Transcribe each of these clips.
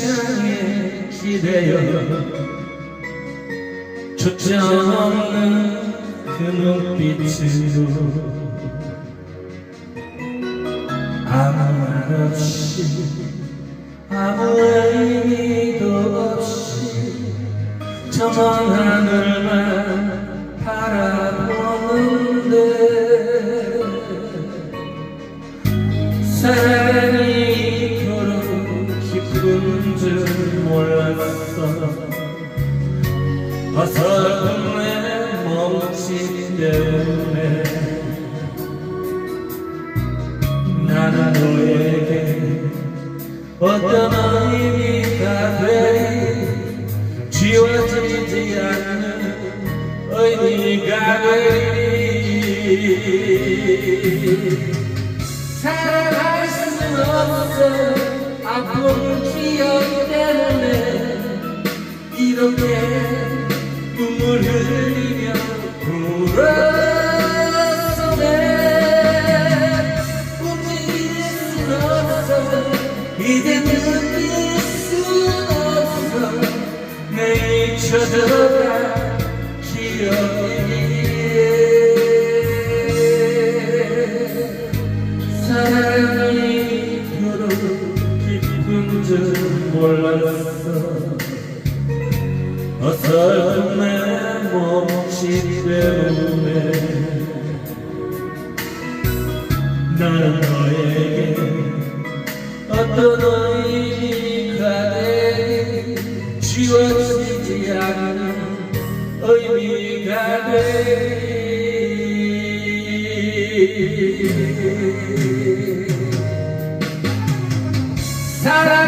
향해 기대어 초점 없는 그 눈빛으로 아무 말 없이 아무 의미도 없이 저 먼 하늘만 바라보는데. 사랑 몰랐어. 어설픔의 멈칫 때문에 나는 너에게 어떤 의미가 되리 지워지지 않는 의미가 되리 사랑할 수는 없어 아픈 기억 때문에 이렇게 눈물 흘리며 울었네. 움직일 순 없어 이제 느낄 순 없어. 내 잊혀져가 어설픈 몸짓 때문에 나는 너에게 어떤 의미가 되리 지워지지 않는 의미가 되리 살아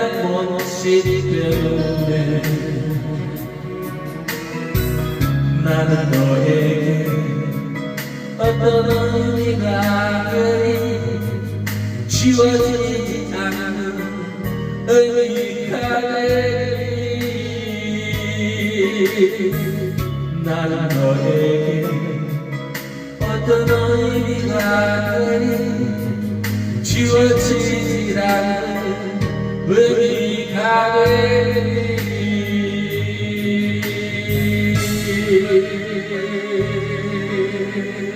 몸짓 때문에 나는 너에게 어떤 의미가 되리 지워지지 않는 의미가 되리 나는 너에게 어떤 의미가 되니 지워지지 않는 의미 되니